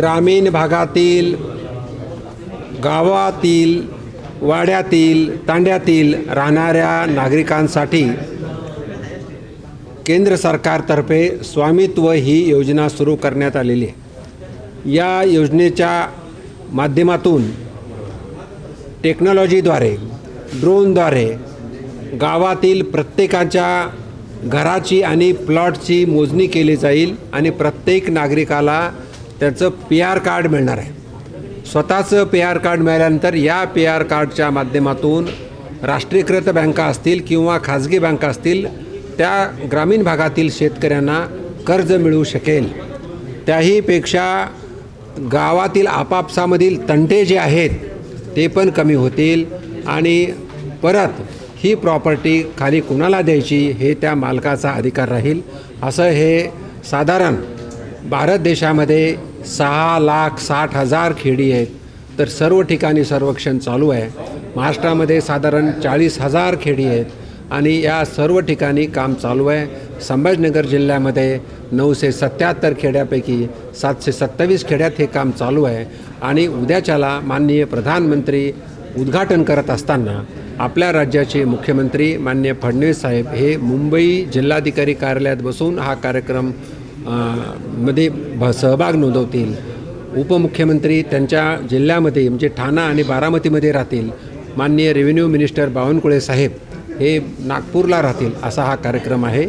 ग्रामीण भागातील गावातील वाड्यातील तांड्यातील राहणाऱ्या नागरिकांसाठी केंद्र सरकारतर्फे स्वामित्व ही योजना सुरू करण्यात आलेली आहे. या योजनेच्या माध्यमातून टेक्नॉलॉजीद्वारे ड्रोनद्वारे गावातील प्रत्येकाच्या घराची आणि प्लॉटची मोजणी केली जाईल आणि प्रत्येक नागरिकाला त्याचं पी आर कार्ड मिळणार आहे. स्वतःचं पी आर कार्ड मिळाल्यानंतर या पी आर कार्डच्या माध्यमातून राष्ट्रीयकृत बँका असतील किंवा खाजगी बँका असतील त्या ग्रामीण भागातील शेतकऱ्यांना कर्ज मिळू शकेल. त्याहीपेक्षा गावातील आपापसामधील तंटे जे आहेत ते पण कमी होतील आणि परत ही प्रॉपर्टी खाली कुणाला द्यायची हे त्या मालकाचा अधिकार राहील. असं हे साधारण भारत देशामध्ये सहा लाख साठ हजार खेडी आहेत. तर सर्व ठिकाणी सर्वेक्षण चालू आहे. महाराष्ट्रामध्ये साधारण चाळीस हजार खेडी आहेत आणि या सर्व ठिकाणी काम चालू आहे. संभाजनगर जिल्ह्यामध्ये नऊशे सत्याहत्तर खेड्यापैकी सातशे सत्तावीस खेड्यात हे काम चालू आहे. आणि उद्याच्याला माननीय प्रधानमंत्री उद्घाटन करत असताना आपल्या राज्याचे मुख्यमंत्री माननीय फडणवीस साहेब हे मुंबई जिल्हाधिकारी कार्यालयात बसून हा कार्यक्रम मध्ये भ सहभाग नोंदवतील. उपमुख्यमंत्री त्यांच्या जिल्ह्यामध्ये म्हणजे ठाणा आणि बारामतीमध्ये राहतील. माननीय रेव्हेन्यू मिनिस्टर बावनकुळे साहेब हे नागपूरला राहतील असा हा कार्यक्रम आहे.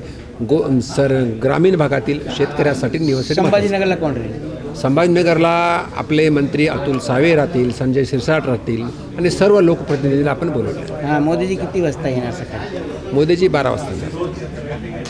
गो सर ग्रामीण भागातील शेतकऱ्यासाठी निवसित संभाजीनगरला कोण राहील? संभाजीनगरला आपले मंत्री अतुल सावे राहतील संजय शिरसाट राहतील आणि सर्व लोकप्रतिनिधीला आपण बोलवलं. मोदीजी किती वाजता येणार सकाळी? मोदीजी बारा वाजता येणार.